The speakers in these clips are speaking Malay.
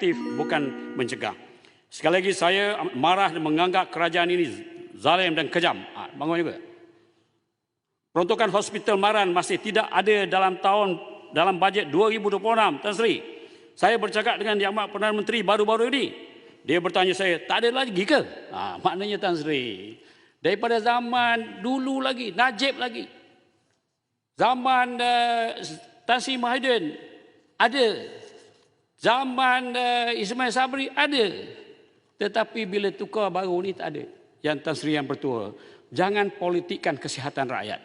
aktif bukan mencegah. Sekali lagi saya marah dan menganggap kerajaan ini zalim dan kejam. Ha, bangun juga. Peruntukan hospital Maran masih tidak ada dalam tahun dalam bajet 2026 Tan Sri. Saya bercakap dengan Yang Amat Perdana Menteri baru-baru ini. Dia bertanya saya, tak ada lagi ke? Ha, maknanya Tan Sri. Daripada zaman dulu lagi, Najib lagi. Zaman uh, Tan Sri Mahidin ada. Zaman uh, Ismail Sabri ada. Tetapi bila tukar baru ni tak ada. Yang Tan Sri yang bertua. Jangan politikkan kesihatan rakyat.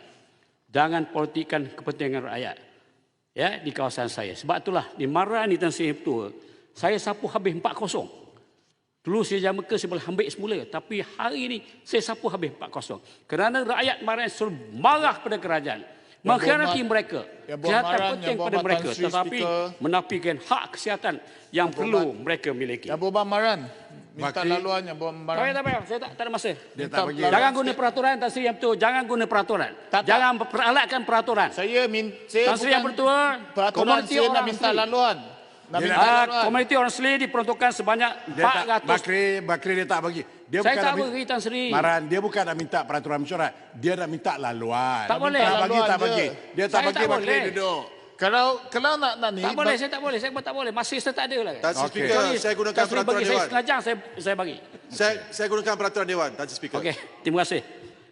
Jangan politikkan kepentingan rakyat. Ya, di kawasan saya. Sebab itulah di Mara ni Tan Sri yang bertua. Saya sapu habis 4-0. Dulu saya jam ke saya boleh ambil semula. Tapi hari ini saya sapu habis 4-0. Kerana rakyat Mara selalu marah pada kerajaan. Mengkhianati mereka. Kesihatan penting yang buat pada Matan mereka. Sri Tetapi Speaker. menafikan hak kesihatan yang perlu mereka miliki. Yang Boban Maran. Minta Bakri. laluan yang Tak Maran. payah, tak payah. Saya tak, tak ada masa. Dia tak laluan Jangan guna peraturan Tan Sri yang betul. Jangan guna peraturan. Tak, tak. Jangan peralatkan peraturan. Saya min saya Tan Sri yang bertua, peraturan komuniti saya nak minta Sri. laluan. Dia nak- Ah, laluan. komuniti orang Sri diperuntukkan sebanyak Dia tak, 400. Bakri, Bakri dia tak bagi. Dia Saya bukan tak bagi Tan Sri. Maran, dia bukan nak minta peraturan mesyuarat. Dia nak minta laluan. Tak boleh. Tak bagi, tak bagi. Dia tak Saya bagi tak Bakri boleh. duduk. Kalau kalau nak nak ni Tak boleh, saya tak boleh. Saya pun tak boleh. Masih saya tak ada lah. Tan Sri Okey. Speaker, Sorry, saya gunakan Tan peraturan bagi saya Dewan. setengah jam, saya, saya bagi. Saya, saya gunakan peraturan Dewan, Tan Sri Speaker. Okey, terima kasih.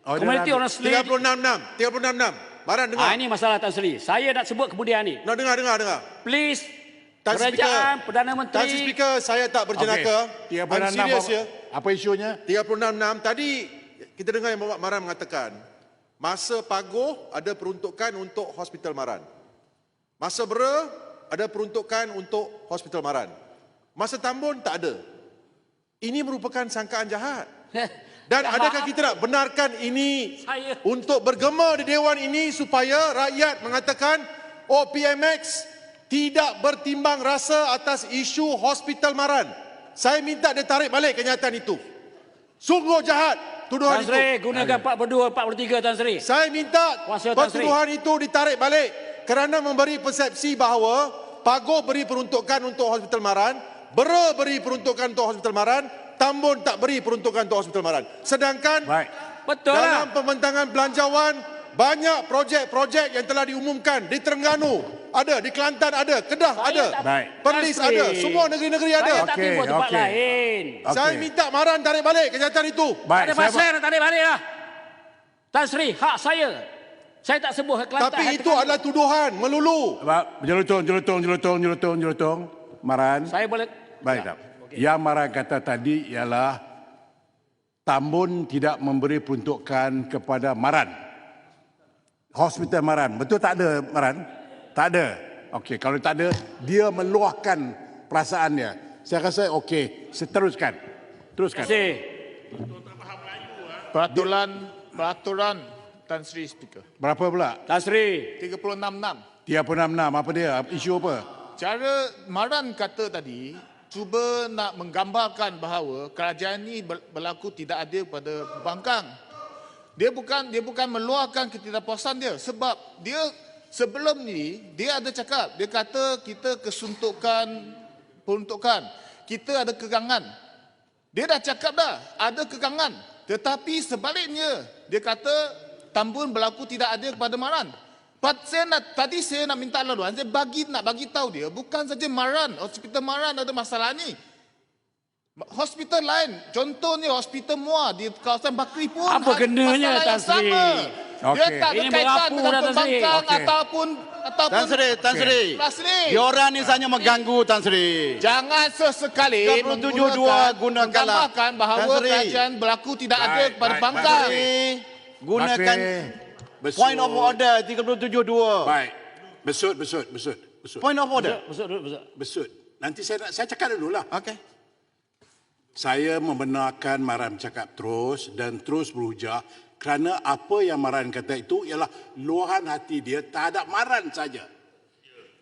Oh, komuniti orang Sri. 36-6. 36-6. Baran dengar. Ah, ini masalah Tan Sri. Saya nak sebut kemudian ni. Nak dengar, dengar, dengar. Please, Tan kerajaan, Speaker. Perdana Tan Menteri. Speaker, saya tak berjenaka. Tiga I'm serious ya. apa isunya? 36-6. Tadi kita dengar yang Bapak Maran mengatakan, masa paguh ada peruntukan untuk Hospital Maran. Masa bera ada peruntukan untuk Hospital Maran. Masa Tambun tak ada. Ini merupakan sangkaan jahat. Dan adakah kita nak benarkan ini Saya- untuk bergema di Dewan ini supaya rakyat mengatakan oh PMX tidak bertimbang rasa atas isu Hospital Maran. Saya minta dia tarik balik kenyataan itu. Sungguh jahat tuduhan Tan itu. Sri, gunakan 42, 43 Tan Sri. Saya minta Kuasa Tan Sri. pertuduhan itu ditarik balik kerana memberi persepsi bahawa Pagoh beri peruntukan untuk Hospital Maran, Bera beri peruntukan untuk Hospital Maran, Tambun tak beri peruntukan untuk Hospital Maran. Sedangkan Baik. Betul dalam lah. pembentangan belanjawan banyak projek-projek yang telah diumumkan di Terengganu ada, di Kelantan ada, Kedah Saya ada, tak- Baik. Perlis Tan Sri. ada, semua negeri-negeri ada. Saya tak Okey, timbul tempat okey. lain. Okey. Saya minta Maran tarik balik kenyataan itu. Tak Baik, ada saya, masa nak tarik balik lah. Tan Sri, hak saya. Saya tak sebut hak Kelantan. Tapi itu adalah tuduhan melulu. Jelutong, jelutong, jelutong, jelutong, jelutong. Maran. Saya boleh... Baik tak? Yang Maran kata tadi ialah Tambun tidak memberi peruntukan kepada Maran. Hospital Maran. Betul tak ada Maran? Tak ada. Okey, kalau tak ada, dia meluahkan perasaannya. Saya rasa okey, seteruskan. Teruskan. Terima kasih. peraturan peraturan Tan Sri Speaker. Berapa pula? Tan Sri. 366. 366. Apa dia? Isu apa? Cara Maran kata tadi cuba nak menggambarkan bahawa kerajaan ini ber- berlaku tidak adil pada pembangkang. Dia bukan dia bukan meluahkan ketidakpuasan dia sebab dia sebelum ni dia ada cakap dia kata kita kesuntukan peruntukan kita ada kegangan. Dia dah cakap dah ada kegangan. Tetapi sebaliknya dia kata Tambun berlaku tidak adil kepada Maran. But saya nak, tadi saya nak minta laluan, saya bagi nak bagi tahu dia bukan saja Maran, hospital Maran ada masalah ni. Hospital lain, contohnya hospital Muar di kawasan Bakri pun Apa ada kenanya, Tan yang Sri? sama. Dia Okey. tak ada Ini kaitan merapu dengan dah, Tan Sri. pembangkang Okey. ataupun ataupun Tan Sri, Tan Sri. Ni. Diorang ni hanya mengganggu Tan Sri. Jangan sesekali 37.2 menggunakan- gunakanlah. menggambarkan bahawa kerajaan berlaku tidak Baik, adil kepada Sri, gunakan Besut. point of order 372. Baik. Besut, besut, besut. Besut. Point of order. Besok dulu, besok. Besut. Nanti saya nak, saya cakap dulu lah. Okey. Saya membenarkan Maran cakap terus dan terus berujar kerana apa yang Maran kata itu ialah luahan hati dia terhadap Maran saja.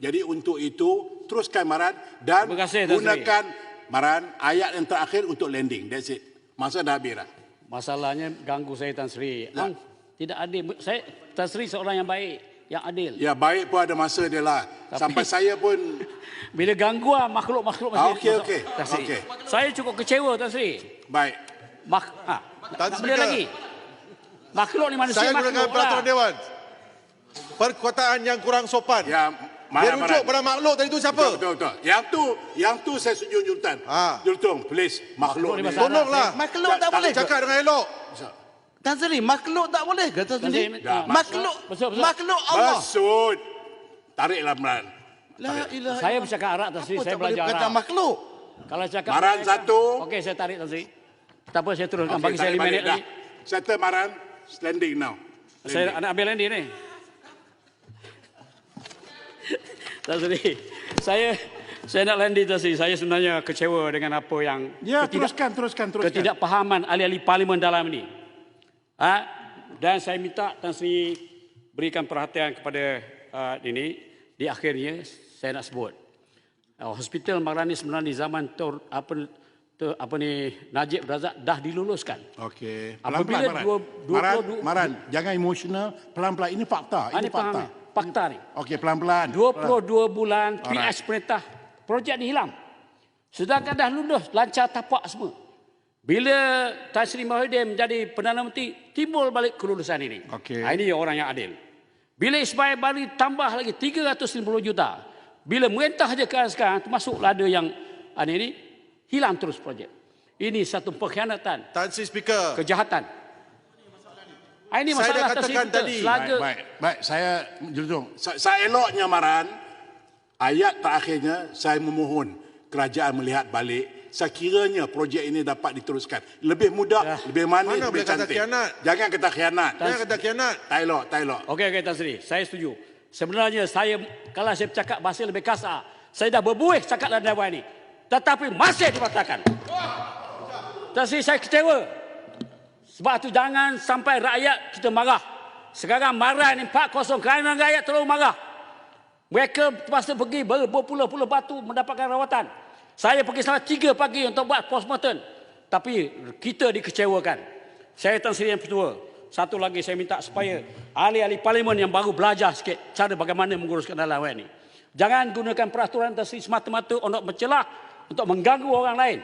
Jadi untuk itu teruskan Maran dan kasih, gunakan Maran ayat yang terakhir untuk landing. That's it. Masa dah habis dah. Masalahnya ganggu saya Tan Sri. Ang, tidak adil. Saya Tan Sri seorang yang baik. Yang adil. Ya baik pun ada masa dia lah. Sampai saya pun Bila gangguan makhluk-makhluk Ah, masih okey, masuk. okey. Sri. Okey. Saya cukup kecewa Tan Sri. baik. Mak ha, Tan boleh lagi. Makhluk ni manusia Saya makhluk gunakan peraturan lah. Dewan. Perkataan yang kurang sopan. Ya Dia marah, rujuk marah. pada makhluk tadi tu siapa? Betul, betul, betul. Yang tu, yang tu saya setuju Jultan. Ah. Jultung, please. Makhluk, Makhluk ni. Tolonglah. Makhluk tak Tak- boleh? Cakap dengan elok. Tan Sri, makhluk tak boleh ke Tan Tan Sri? Sri, Dah, ah, Makhluk, betul. makhluk Allah. Besut. Tariklah Maran. La ilaha Saya bercakap Arab Tan Sri, Apa saya belajar Arab. makhluk? Kalau cakap Maran mereka- satu. Okey, saya tarik Tan Sri. Tak apa, saya teruskan. Okey, Bagi saya tarik 5 minit lagi. Settle Maran. Standing now. Saya nak ambil Andy ni. Tak sedih. Saya saya nak Tan Sri. Saya sebenarnya kecewa dengan apa yang Ya, ketidak- teruskan, teruskan, teruskan. ketidakpahaman ahli-ahli parlimen dalam ini. Ha? Dan saya minta Tan Sri berikan perhatian kepada uh, ini di akhirnya saya nak sebut. Uh, Hospital Marani sebenarnya di zaman Tor, apa ter, apa ni Najib Razak dah diluluskan. Okey. Apabila Pelan-pelan, Maran. dua- dua Maran, puluh dua- Maran, jangan emosional. Pelan-pelan. Ini fakta. Ini ni faham fakta. ni? Fakta ni. Okey, pelan-pelan. 22 bulan Alright. PH perintah projek dihilang. Sedangkan dah lulus lancar tapak semua. Bila Tan Sri Mahyudin menjadi Perdana Menteri timbul balik kelulusan ini. Okey. Ha, ini orang yang adil. Bila Ismail Bali tambah lagi 350 juta. Bila merintah je sekarang termasuk lada yang ha, ini, ini hilang terus projek. Ini satu pengkhianatan, Tan Sri Speaker. kejahatan. Ha, ini Saya dah masalah Tan Sri katakan kita. tadi. Selaga, Baik, baik. baik. Saya, Jultung. Saya, saya eloknya Maran. Ayat terakhirnya, saya memohon kerajaan melihat balik. Sekiranya projek ini dapat diteruskan. Lebih mudah, lebih manis, Mana lebih kata cantik. khianat? Jangan kata khianat. Jangan kata khianat. Tak elok, tak elok. Okey, okey Tan Sri. Saya setuju. Sebenarnya saya, kalau saya bercakap bahasa lebih kasar, saya dah berbuih cakap dalam dewan ini. Tetapi masih dibatalkan. Tan Sri, saya kecewa. Sebab tu jangan sampai rakyat kita marah. Sekarang marah ni 4-0 kerana rakyat terlalu marah. Mereka terpaksa pergi ber- berpuluh-puluh batu mendapatkan rawatan. Saya pergi sampai 3 pagi untuk buat postmortem. Tapi kita dikecewakan. Saya Tan Sri yang kedua. Satu lagi saya minta supaya ahli-ahli parlimen yang baru belajar sikit cara bagaimana menguruskan dalam ini. Jangan gunakan peraturan Sri semata-mata untuk mencelah, untuk mengganggu orang lain.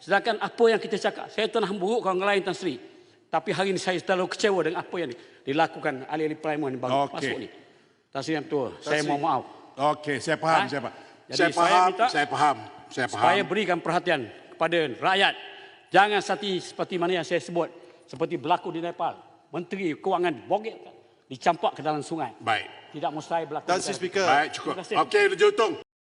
Sedangkan apa yang kita cakap, saya telah memburukkan orang lain Tan Sri. Tapi hari ini saya terlalu kecewa dengan apa yang dilakukan ahli-ahli parlimen yang baru Okey. masuk ni. Tan Sri yang tua, saya mohon maaf. Okey, saya faham, Ha? saya faham. Jadi Saya saya faham, minta saya faham. Saya faham. supaya berikan perhatian kepada rakyat. Jangan seperti seperti mana yang saya sebut, seperti berlaku di Nepal. Menteri Kewangan bogek dicampak ke dalam sungai. Baik. Tidak mustahil berlaku. Kita. Speaker. Baik, cukup. Okey, Jultung.